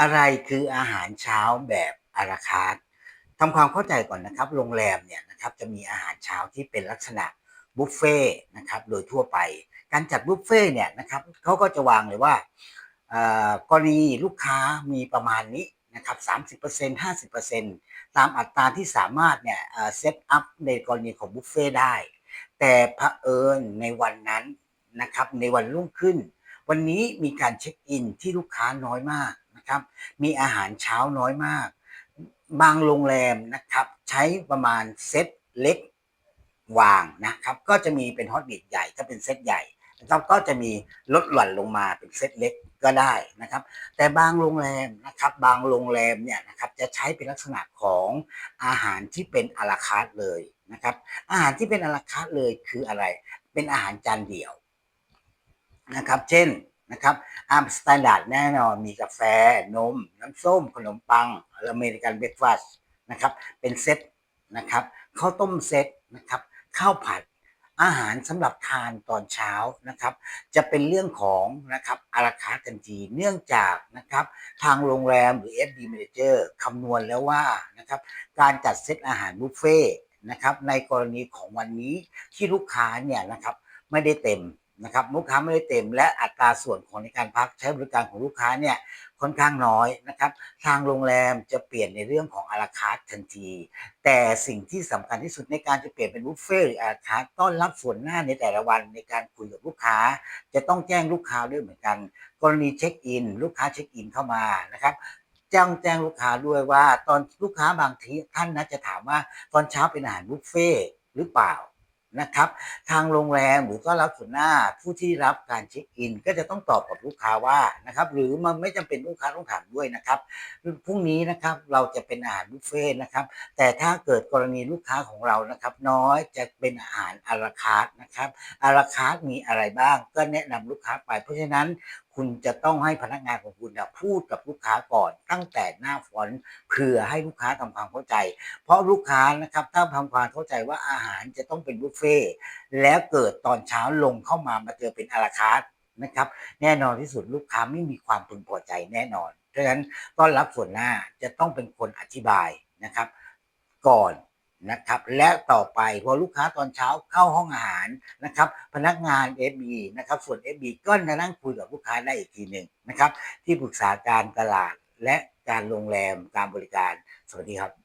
อะไรคืออาหารเช้าแบบอาราคาร์ททำความเข้าใจก่อนนะครับ โรงแรมเนี่ยนะครับจะมีอาหารเช้าที่เป็นลักษณะบุฟเฟ่ต์นะครับโดยทั่วไป การจัดบุฟเฟ่ต์เนี่ยนะครับเขาก็จะวางเลยว่ากรณีลูกค้ามีประมาณนี้นะครับ30% 50%ตามอัตราที่สามารถเนี่ยเซตอัพในกรณีของบุฟเฟ่ต์ได้ แต่เผอิญในวันนั้นนะครับในวันรุ่งขึ้น วันนี้มีการเช็คอินที่ลูกค้าน้อยมาก ครับ มีอาหารเช้าน้อยมาก บางโรงแรมนะครับ ใช้ประมาณเซตเล็กวางนะครับ ก็จะมีเป็นฮอตบิทใหญ่ถ้าเป็นเซตใหญ่นะครับก็จะมีลดหลั่นลงมาเป็นเซตเล็กก็ได้นะครับ แต่บางโรงแรมนะครับ บางโรงแรมเนี่ยนะครับจะใช้เป็นลักษณะของอาหารที่เป็นอาราคาร์ทเลยนะครับ อาหารที่เป็นอาราคาร์ทเลยคืออะไร เป็นอาหารจานเดี่ยวนะครับ เช่น นะครับอาร์มสแตนดาร์ดแน่นอนมีกาแฟ นม น้ำส้ม ขนมปังอเมริกันเบรคฟาสต์นะครับ เป็นเซตนะครับข้าวต้มเซตนะครับข้าวผัดอาหารสำหรับทานตอนเช้านะครับ จะเป็นเรื่องของนะครับอาราคาทันทีเนื่องจากนะครับทางโรงแรมหรือ FD Manager คำนวณแล้วว่านะครับการจัดเซตอาหารบุฟเฟ่นะครับในกรณีของวันนี้ที่ลูกค้าเนี่ยนะครับไม่ได้เต็ม นะครับลูกค้าไม่ได้เต็มและอัตราส่วนของในการพักใช้บริการของลูกค้าเนี่ยค่อนข้างน้อยนะครับ ทางโรงแรมจะเปลี่ยนในเรื่องของอาราคาร์ทันที แต่สิ่งที่สำคัญที่สุดในการจะเปลี่ยนเป็นบุฟเฟ่หรืออาราคาร์ต้อนรับส่วนหน้าในแต่ละวันในการคุยกับลูกค้า จะต้องแจ้งลูกค้าด้วยเหมือนกัน กรณีเช็คอิน ลูกค้าเช็คอินเข้ามานะครับแจ้งแจ้งลูกค้าด้วยว่าตอนลูกค้าบางทีท่านนะจะถามว่าตอนเช้าเป็นอาหารบุฟเฟ่หรือเปล่า นะครับ ทางโรงแรมหรือก็รับส่วนหน้าผู้ที่รับการเช็คอิน ก็จะต้องตอบกับลูกค้าว่านะครับ หรือมันไม่จำเป็นลูกค้าต้องถามด้วยนะครับพรุ่งนี้นะครับเราจะเป็นอาหารบุฟเฟ่นะครับ แต่ถ้าเกิดกรณีลูกค้าของเรานะครับ น้อยจะเป็นอาหารอาราคาร์นะครับอาราคาร์มีอะไรบ้างก็แนะนำลูกค้าไป เพราะฉะนั้น คุณจะต้องให้พนักงานของคุณพูดกับลูกค้าก่อน ตั้งแต่หน้าฟอนเพื่อให้ลูกค้าทำความเข้าใจ เพราะลูกค้านะครับถ้าทำความเข้าใจว่าอาหารจะต้องเป็นบุฟเฟ่แล้วเกิดตอนเช้าลงเข้ามามาเจอเป็นอาราคาร์นะครับ แน่นอนที่สุดลูกค้าไม่มีความพึงพอใจแน่นอน เพราะฉะนั้นต้อนรับส่วนหน้าจะต้องเป็นคนอธิบายนะครับ ก่อน นะครับและต่อไปพอลูกค้าตอนเช้าเข้าห้องอาหารนะครับพนักงาน FB นะครับส่วน FB ก็จะนั่งคุยกับลูกค้าได้อีกทีหนึ่งนะครับที่ปรึกษาการตลาดและการโรงแรมการบริการ สวัสดีครับ